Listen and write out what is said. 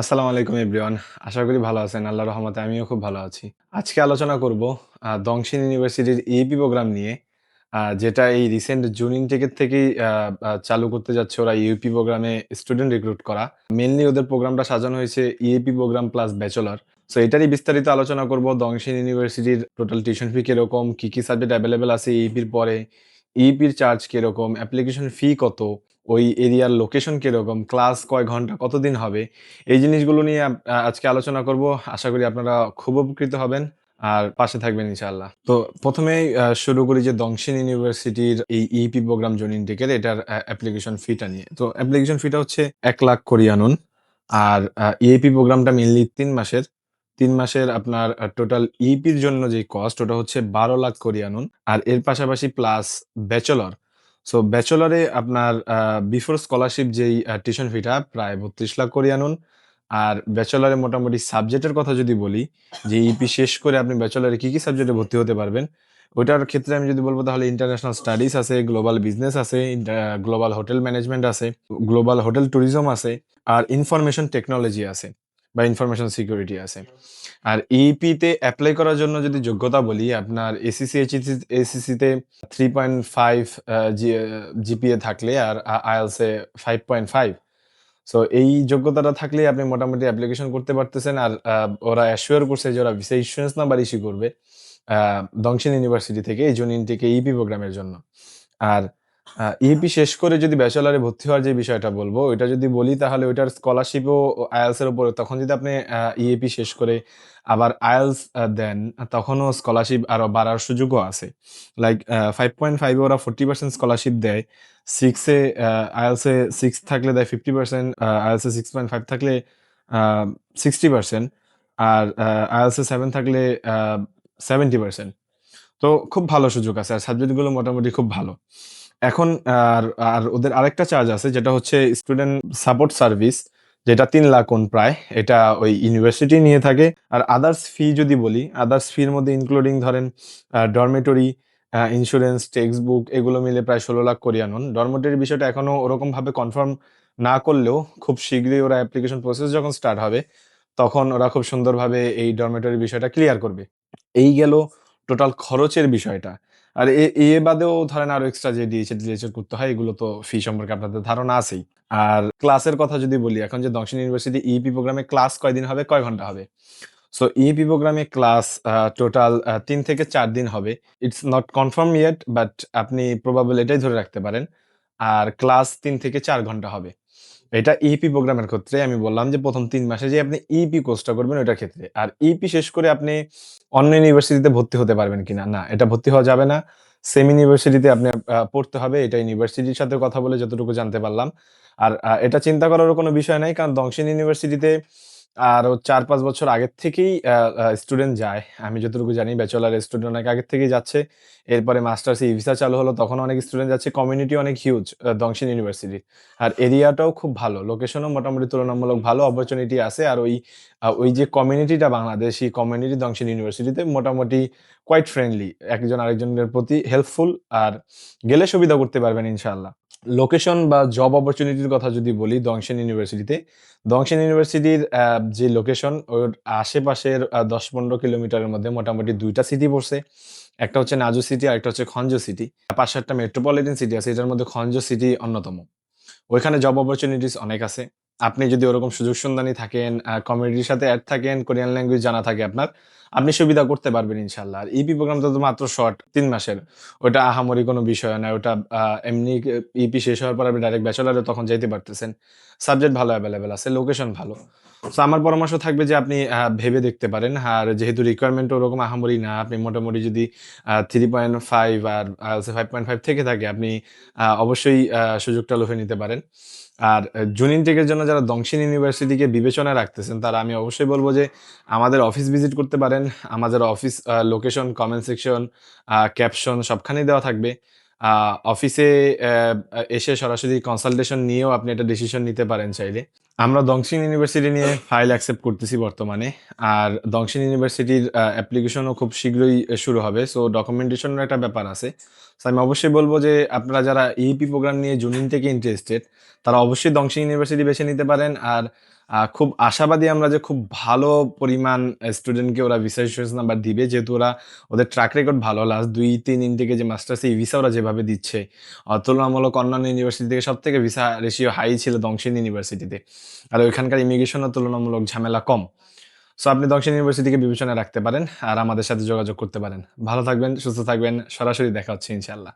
আসসালামু আলাইকুম, এভরিওয়ান। আশা করি ভালো আছেন। আল্লাহ রহমতে আমিও খুব ভালো আছি। আজকে আলোচনা করব দংশিন ইউনিভার্সিটির ইপি প্রোগ্রাম নিয়ে যেটা এই রিসেন্ট জুন ইনটেকের থেকেই চালু করতে যাচ্ছে ওরা ইউপি প্রোগ্রামে স্টুডেন্ট রিক্রুট করা। মেনলি ওদের প্রোগ্রামটা সাজানো হয়েছে EAP program plus bachelor so এটারই বিস্তারিত আলোচনা করব দংশিন ইউনিভার্সিটির টোটাল টিউশন ফি কীরকম, কী কী সাবজেক্ট অ্যাভেলেবেল আছে ইপির পরে ইপির চার্জ কীরকম অ্যাপ্লিকেশন ফি কত ওই এরিয়ার লোকেশন কীরকম ক্লাস কয় ঘণ্টা কতদিন হবে এই জিনিসগুলো নিয়ে আজকে আলোচনা করব। আশা করি আপনারা খুব উপকৃত হবেন। আর পাশে থাকবেন ইনশাআল্লাহ। তো প্রথমেই আহ, শুরু করি যে দংশিন ইউনিভার্সিটির এই ইপি প্রোগ্রাম জয়েন ইনটেকের এটার অ্যাপ্লিকেশন ফিটা নিয়ে। তো অ্যাপ্লিকেশন ফিটা হচ্ছে এক লাখ কোরিয়ানুন আর ইএপি প্রোগ্রামটা মেনলি তিন মাসের। তিন মাসের আপনার টোটাল ইপির জন্য যে কস্ট ওটা হচ্ছে বারো লাখ কোরিয়ানুন আর এর পাশাপাশি প্লাস ব্যাচেলর সো ব্যাচেলরে আপনার বিফোর স্কলারশিপ যেই টিউশন ফিটা প্রায় বত্রিশ লাখ করে আনুন। আর ব্যাচেলরে মোটামুটি সাবজেক্টের কথা যদি বলি, যে ইপি শেষ করে আপনি ব্যাচেলরে কি কি সাবজেক্টে ভর্তি হতে পারবেন, ওইটার ক্ষেত্রে আমি যদি বলব তাহলে ইন্টারন্যাশনাল স্টাডিজ আছে গ্লোবাল বিজনেস আছে গ্লোবাল হোটেল ম্যানেজমেন্ট আছে গ্লোবাল হোটেল ট্যুরিজম আছে, আর ইনফরমেশন টেকনোলজি আছে। বা ইনফরমেশন সিকিউরিটি আছে। আর ইপি তে অ্যাপ্লাই করার জন্য যদি যোগ্যতা বলি, আপনার এসিসি এসিসি তে থ্রি পয়েন্ট ফাইভ জিপিএ থাকলে আর আইএলস এ ফাইভ পয়েন্ট ফাইভ সো এই যোগ্যতাটা থাকলে আপনি মোটামুটি অ্যাপ্লিকেশন করতে পারতেছেন আর ওরা অ্যাসিওর করছে যে ওরা ভিসা ইস্যুয়েন্স নাম্বার ইস্যু করবে দংশিন ইউনিভার্সিটি থেকে এই জন্য ইপি প্রোগ্রামের জন্য। আর ইপি শেষ করে যদি ব্যাচেলারে ভর্তি হওয়ার যে বিষয়টা বলব, ওইটা যদি বলি, তাহলে ওইটার স্কলারশিপও আইএলস এর উপরে, তখন যদি আপনি ইএপি শেষ করে আবার আইএলস দেন, তখনও স্কলারশিপ আরও বাড়ার সুযোগও আছে। লাইক ফাইভ পয়েন্ট ফাইভে ওরা ফোর্টি পার্সেন্ট স্কলারশিপ দেয়। সিক্সে আইএলসে সিক্স থাকলে দেয় ফিফটি পার্সেন্ট আইএলসে সিক্স পয়েন্ট ফাইভ থাকলে সিক্সটি পার্সেন্ট আর আইএলসে সেভেন থাকলে সেভেন্টি পার্সেন্ট তো খুব ভালো সুযোগ আছে, আর সাবজেক্টগুলো মোটামুটি খুব ভালো। এখন আর আর ওদের আরেকটা চার্জ আছে, যেটা হচ্ছে স্টুডেন্ট সাপোর্ট সার্ভিস যেটা তিন লাখ কোন প্রায়। এটা ওই ইউনিভার্সিটি নিয়ে থাকে। আর আদার্স ফি যদি বলি আদার্স ফির মধ্যে ইনক্লুডিং ধরেন ডরমেটরি ইন্স্যুরেন্স টেক্সট বুক এগুলো মিলে প্রায় ষোলো লাখ কোরিয়ানুন ডরমেটরির বিষয়টা এখনও ওরকমভাবে কনফার্ম না করলেও খুব শীঘ্রই ওরা অ্যাপ্লিকেশন প্রসেস যখন স্টার্ট হবে, তখন ওরা খুব সুন্দরভাবে এই ডরমেটরি বিষয়টা ক্লিয়ার করবে। এই গেল টোটাল খরচের বিষয়টা। আর এ বাদেও ধরেন আরও এক্সট্রা যে ডিএচএ ডিএচএ করতে হয়, এগুলো তো ফি সম্পর্কে আপনাদের ধারণা আছেই। আর ক্লাসের কথা যদি বলি, এখন যে দক্ষিণ ইউনিভার্সিটি ইপি প্রোগ্রামে ক্লাস কয়দিন হবে? কয় ঘণ্টা হবে? সো ইপি প্রোগ্রামে ক্লাস টোটাল তিন থেকে চার দিন হবে। It's not confirm yet but আপনি প্রবাবল এটাই ধরে রাখতে পারেন। আর ক্লাস তিন থেকে চার ঘণ্টা হবে। এটা ইপি প্রোগ্রামের ক্ষেত্রে আমি বললাম যে প্রথম তিন মাসে যে আপনি ইপি কোর্সটা করবেন ওইটার ক্ষেত্রে। আর ইপি শেষ করে আপনি অন্য ইউনিভার্সিটিতে ভর্তি হতে পারবেন কিনা, না, এটা ভর্তি হওয়া যাবে না। সেম ইউনিভার্সিটিতে আপনি পড়তে হবে, এটা ইউনিভার্সিটির সাথে কথা বলে যতটুকু জানতে পারলাম। আর এটা চিন্তা করারও কোনো বিষয় নাই, কারণ দংশিন ইউনিভার্সিটিতে আরও চার পাঁচ বছর আগের থেকেই স্টুডেন্ট যায়। আমি যতটুকু জানি ব্যাচেলার স্টুডেন্ট অনেক আগের থেকেই যাচ্ছে। এরপরে মাস্টার্স ই ভিসা চালু হলো, তখন অনেক স্টুডেন্ট যাচ্ছে। কমিউনিটি অনেক হিউজ দংশিন ইউনিভার্সিটি আর এরিয়াটাও খুব ভালো লোকেশনও মোটামুটি তুলনামূলক ভালো অপরচুনিটি আছে। আর ওই ওই যে কমিউনিটিটা বাংলাদেশ এই কমিউনিটি দংশিন ইউনিভার্সিটিতে মোটামুটি কোয়াইট ফ্রেন্ডলি একজন আরেকজনের প্রতি হেল্পফুল আর গেলে সুবিধা করতে পারবেন ইনশাআল্লাহ। লোকেশন বা জব অপরচুনিটির কথা যদি বলি দংশন ইউনিভার্সিটিতে দংশন ইউনিভার্সিটির যে লোকেশন ওর আশেপাশের দশ পনেরো কিলোমিটারের মধ্যে মোটামুটি দুইটা সিটি পড়ছে। একটা হচ্ছে নাজু সিটি আর একটা হচ্ছে খঞ্জ সিটি পাঁচ সাতটা মেট্রোপলিটন সিটি আছে, এটার মধ্যে খঞ্জ সিটি অন্যতম। ওইখানে জব অপরচুনিটিস অনেক আছে। আপনি যদি ওরকম সুযোগ সন্ধানী থাকেন কমিউনিটির সাথে অ্যাড থাকেন কোরিয়ান ল্যাঙ্গুয়েজ জানা থাকে আপনার আপনি সুবিধা করতে পারবেন ইনশাল্লাহ আর ইপি প্রোগ্রামটা তো মাত্র শর্ট তিন মাসের। ওটা আহামরি কোনো বিষয় না ওটা এমনি ইপি শেষ হওয়ার পর আপনি ডাইরেক্ট ব্যাচেলারে তখন যাইতে পারতেছেন। সাবজেক্ট ভালো অ্যাভেলেবেল আছে লোকেশন ভালো। তো আমার পরামর্শ থাকবে যে আপনি ভেবে দেখতে পারেন। আর যেহেতু রিকোয়ারমেন্ট ওরকম আহামরি না, আপনি মোটামুটি যদি থ্রি পয়েন্ট ফাইভ আর ফাইভ পয়েন্ট ফাইভ থেকে থাকে, আপনি অবশ্যই সুযোগটা লোভে নিতে পারেন। আর জুনিন টেকের জন্য যারা দংশিন ইউনিভার্সিটিকে বিবেচনায় রাখতেছেন, তারা আমি অবশ্যই বলব যে আমাদের অফিস ভিজিট করতে পারেন। আমাদের office location comment section caption সবখানেই দেওয়া থাকবে। অফিসে এসে সরাসরি কনসালটেশন নিয়েও আপনি একটা ডিসিশন নিতে পারেন চাইলে। আমরা দংশিন ইউনিভার্সিটি নিয়ে ফাইল অ্যাকসেপ্ট করতেছি বর্তমানে আর দংশিন ইউনিভার্সিটির অ্যাপ্লিকেশনও খুব শীঘ্রই শুরু হবে সো ডকুমেন্টেশনের একটা ব্যাপার আছে So আমি অবশ্যই বলব যে আপনারা যারা ইপি প্রোগ্রাম নিয়ে জুনিন থেকে ইন্টারেস্টেড তারা অবশ্যই দংশিং ইউনিভার্সিটি বেছে নিতে পারেন আর খুব আশাবাদী আমরা যে খুব ভালো পরিমাণ স্টুডেন্টকে ওরা ভিসা নাম্বার দিবে। যেহেতু ওরা ওদের ট্র্যাক রেকর্ড ভালো। লাস্ট ২-৩ ইনটেকে যে মাস্টার্স ই-ভিসা ওরা যেভাবে দিচ্ছে, তুলনামূলক অন্যান্য ইউনিভার্সিটি থেকে সবথেকে ভিসা রেশিও হাই ছিল দংশিন ইউনিভার্সিটিতে। আর ওইখানকার ইমিগ্রেশনও তুলনামূলক ঝামেলা কম। সো আপনি দংশিন ইউনিভার্সিটিকে বিবেচনায় রাখতে পারেন। আর আমাদের সাথে যোগাযোগ করতে পারেন। ভালো থাকবেন, সুস্থ থাকবেন। সরাসরি দেখা হচ্ছে ইনশাআল্লাহ।